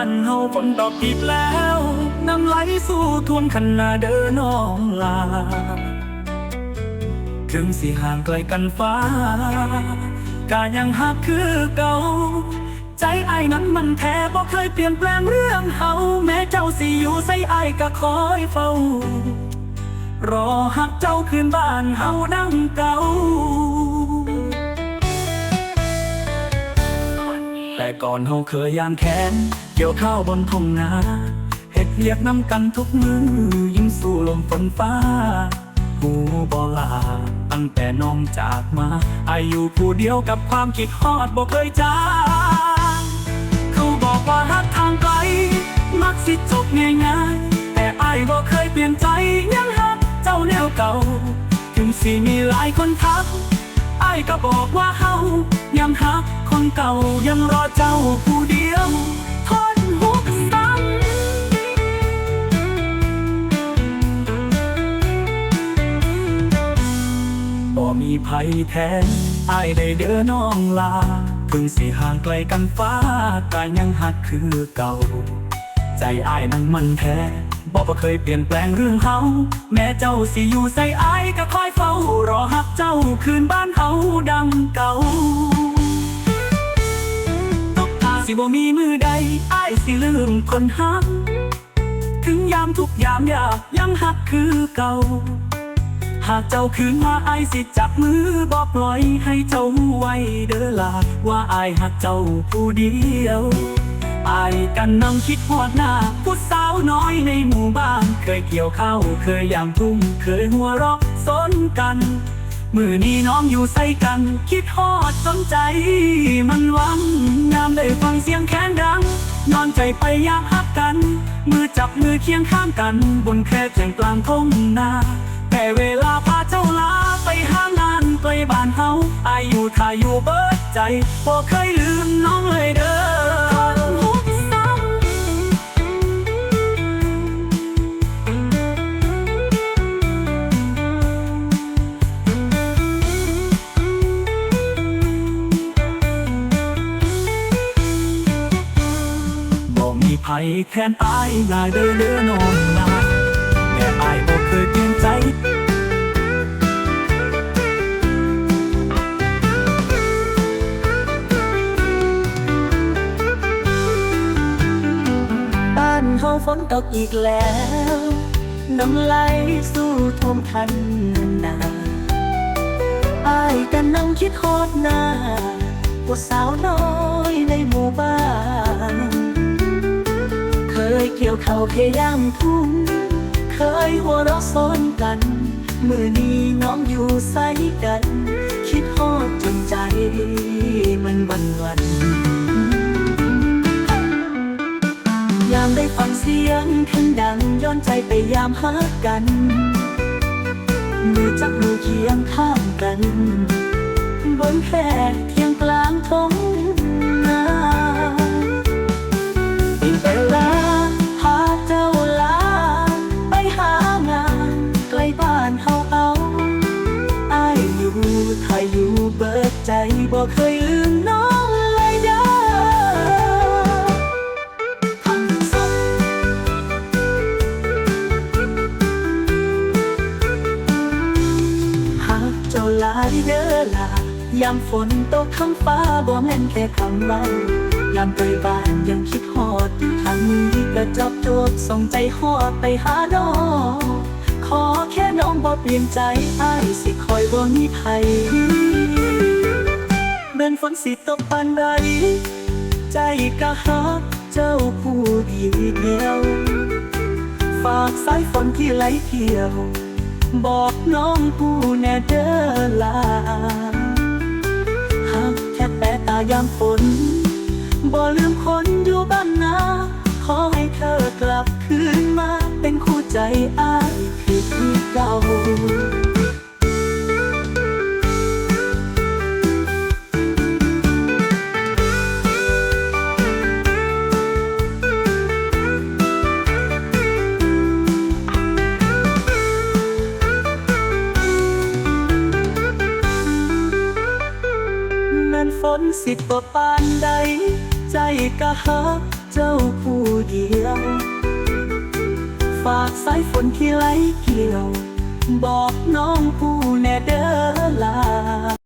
านเฮาฝนตกอีกแล้วน้ำไหลสู่ท่วมคันนาเดินน้องลา ถึงสิห่างไกลกันฟ้ากายังหักคือเก่า ใจไอ้นั้นมันแท้บ่เคยเปลี่ยนแปลงเรื่องเฮาแม้เจ้าสิอยู่ใส่ไอ้ก็คอยเฝ้ารอหักเจ้าคืนบ้านเฮาดังเก่าแต่ก่อนเฮาเคยยามแค้น กี่ยวข้าวบนทุ่งนาเฮ็ดเรียกน้ำกันทุกมือยิ้มสู่ลมฝนฟ้า หูบอลา ตั้งแต่น้องจากมา อายุผู้เดียวกับความคิดฮอดบ่เคยจางเขาบอกว่าหักทางไกล มักสิจบง่ายๆแต่อายบ่เคยเปลี่ยนใจยังหักเจ้าแนวเก่า ถึงสิมีหลายคนทักไอ้ายก็บอกว่าเฮายังหักคนเก่ายังรอเจ้าผู้เดียว ภัยแทนไอ้ายได้เด้อน้องลาพิ่งสิห่างไกลกันฟ้าก็ยังหักคือเก่า ใจอ้ายนั้นมันแท้บอกว่าเคยเปลี่ยนแปลงเรื่องเฮาแม้เจ้าสิอยู่ใส่อ้ายก็คอยเฝ้ารอหักเจ้าคืนบ้านเฮาดังเก่าตกตาสิบ่มีมือใดอ้ายสิลืมคนหัก ถึงยามทุกยามยากยังหักคือเก่าากเจ้าคืนมาไอสิจับมือบอกปล่อยให้เจ้าไว้เด้อลาว่าไอหักเจ้าผู้เดียวไอกันนั่งคิดหอดหน้า ผู้สาวน้อยในหมู่บ้าน เคยเกี่ยวข้าวเคยยามทุ่งเคยหัวเราะสนกัน มือนี้น้องอยู่ใส่กัน คิดฮอดสนใจ มันวังยามได้ฟังเสียงแค้นดัง นอนใจไปยากฮักกัน มือจับมือเคียงข้างกัน บนแคร่แข่งกลางทุ่งนา แต่เวลาพาเจ้าลาไปหางานไกลบ้านเฮาอายุถ้าอยู่เบิดใจบ่เคยลืมน้องเลยเด้อบ่มีภัยแค้นอายง่ายเด้อเด้อนอนนาแม่อายบ่เคยเปลี่ยน ใจบ้านเฮาฝนตกอีกแล้ว น้ำไหลสู่ท่วมคันนาอายกันนั่งคิดโคตรหน้าว่าสาวน้อยในหมู่บ้าน เคยเกี่ยวเขาพยายามทุ่ม ยหัวเราะซ้อนกัน มือนี้น้องอยู่ใส่กัน คิดฮอดจนใจมันวันวัน ยามได้ฟังเสียงเพลงดังย้อนใจไปยามหากัน มือจับมือเคียงข้างกัน บนแพร่ บ่เคยลืมน้องเลยเด้อหากเจ้าลายเด้อลายามฝนตกคำฟ้าบ่แม่นแค่คำเว้ายามไปบ้านยังคิดฮอดทางมือก็จับจวบส่งใจฮอดไปหาน้องขอแค่น้องบ่เปลี่ยนใจอ้ายสิคอยบ่มีภัย นฝนสิตกปานใด ใจก็ฮักเจ้าผู้เดียว ฝากสายฝนที่ไหลเที่ยว บอกน้องผู้แน่เด้อลาหากแค่แปะตายามฝนบ่ลืมคนอยู่บ้านนาขอให้เธอกลับคืนมาเป็นคู่ใจอ้ายคือเก่า สิบ่ปานใด ใจกะฮักเจ้าผู้เดียว ฝากสายฝนที่ไหลเกี่ยว บอกน้องผู้แน่เด้อลา